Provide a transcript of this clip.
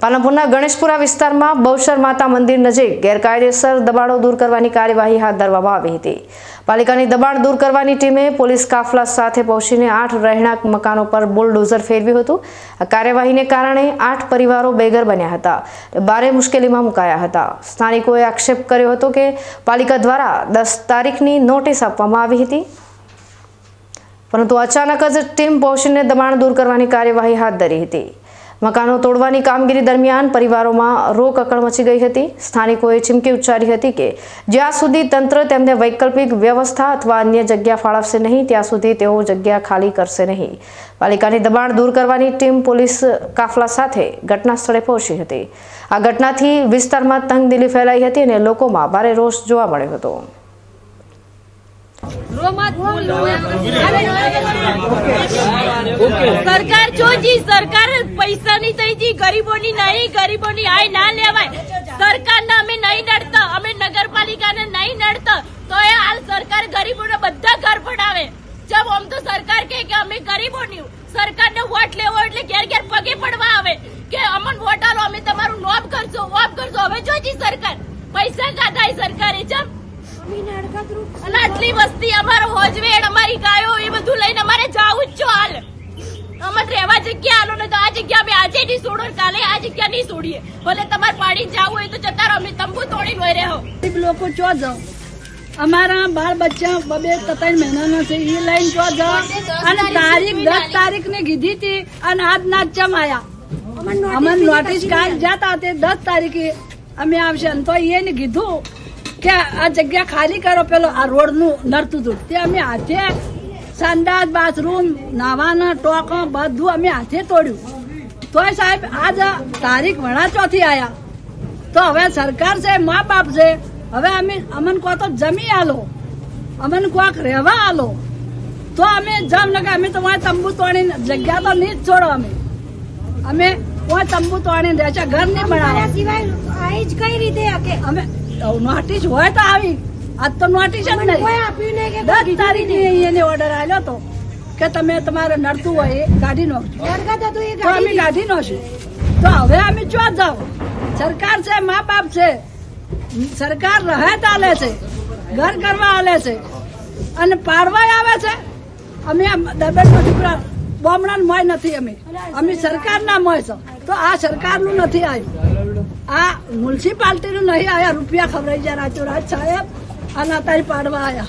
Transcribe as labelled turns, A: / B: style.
A: પાલનપુરના ગણેશપુરા વિસ્તારમાં બહુશર માતા મંદિર નજીક ગેરકાયદેસર દબાણો દૂર કરવાની કાર્યવાહી હાથ ધરવામાં આવી હતી. પાલિકાની દબાણ દૂર કરવાની ટીમે પોલીસ કાફલા સાથે પહોંચીને આઠ રહેણાંક મકાનો પર બુલડોઝર ફેરવ્યું હતું. આ કાર્યવાહીને કારણે આઠ પરિવારો બેઘર બન્યા હતા ભારે મુશ્કેલીમાં મુકાયા હતા. સ્થાનિકોએ આક્ષેપ કર્યો હતો કે પાલિકા દ્વારા દસ તારીખની નોટિસ આપવામાં આવી હતી. પરંતુ અચાનક જ ટીમ પહોંચીને દબાણ દૂર કરવાની કાર્યવાહી હાથ ધરી હતી. મકાનો તોડવાની કામગીરી દરમિયાન પરિવારોમાં રોકકળ મચી ગઈ હતી. સ્થાનિકોએ ચીમકી ઉચ્ચારી હતી કે, જ્યાં સુધી તંત્ર તેમને વૈકલ્પિક વ્યવસ્થા અથવા અન્ય જગ્યા ફાળવશે નહીં, ત્યાં સુધી તેઓ જગ્યા ખાલી કરશે નહીં. પાલિકાની દબાણ દૂર કરવાની ટીમ પોલીસ કાફલા સાથે ઘટના સ્થળે પહોંચી હતી. આ ઘટનાથી વિસ્તારમાં તંગદિલી ફેલાઈ હતી અને લોકોમાં ભારે રોષ જોવા મળ્યો હતો.
B: સરકાર જો જી સરકાર પૈસાની થઈ જી ગરીબોની નહીં ગરીબોની આય ના લેવાય. સરકારને અમે નહીં નડતા અમે નગરપાલિકાને નહીં નડતા તો એ હાલ સરકાર ગરીબોને બધા ઘર પડાવે જબ આમ તો સરકાર કહે કે અમે ગરીબોની સરકારને વોટ લેવો એટલે ઘેર ઘેર પગે પડવા આવે. કે અમન વોટ આલો અમે તમારું નોબ કરશો વોબ કરશો. હવે જોજી સરકાર પૈસા કાઢાય સરકારે જબ? આટલી વસ્તી અમારો હોજવેડ અમારી ગાયો એ બધું લઈને અમારે જવું જ છો હાલ. અમારે રહેવા જગ્યા આલો ને તો આ જગ્યા અમે આજે નહીં છોડો કાલે આ જગ્યા નહીં છોડીએ. ભલે તમારે પાડી જવું હોય તો જતા રહો અમે તંબુ તોડી વહી
C: રહ્યો લોકો ચો જાઓ? અમારા બાર બચ્ચા બબે ત્રણ મહિનાના છે એ લઈને ચો જાઓ? અને તારીખ દસ તારીખની કીધી હતી અને આજ ના જ ચમ આયા અમને નોટિસ કાલ જતા તે દસ તારીખે અમે આવશે. તો એને કીધું કે આ જગ્યા ખાલી કરો પેલો આ રોડનું નડતું હતું. તે અમે હાથે સંડાસ બાથરૂમ નાવાના ટોકો બધું અમે હાથે તોડ્યું. તોય સાહેબ આજ તારીખ વણા ચોથી આયા. તો હવે સરકાર છે મા બાપ છે હવે અમે અમન કો તો જમી આલો. અમન કોક રહેવા આલો. તો અમે જામનગર અમે તમારે તંબુ તોડીને જગ્યા તો નહીં જ છોડો અમે. અમે કોઈ તંબુ તોડીને રહેશે ઘર નહીં બનાવવા.
D: સિવાય જ કઈ રીતે કે
C: અમે નોટિસ હોય તો આવી. આજ તો નોટિસ જ
D: કોઈ
C: નહીં.
D: આપ્યું નહીં કે
C: દસ તારીખે એને ઓર્ડર આવ્યો તો કે તમે તમારે નડતું હોય એ કાઢી નાખજો.
D: હતું
C: તો અમે
D: ગાડી
C: કાઢી નાખશું. તો હવે અમે ચો જાઓ? સરકાર છે મા બાપ છે. સરકાર રહેત આલે છે. ઘર કરવા આલે છે. અને પાડવા આવે છે. અમે દબેટ દીકરા બોમણા મોય નથી અમે. અમે સરકારના મોય છો. તો આ સરકારનું નથી આવ્યું. મ્યુનિસિપાલિટીનું નહીં આયા રૂપિયા ખવડાઈ જાય રાચો રાજ સાહેબ. અને તારી પાડવા આવ્યા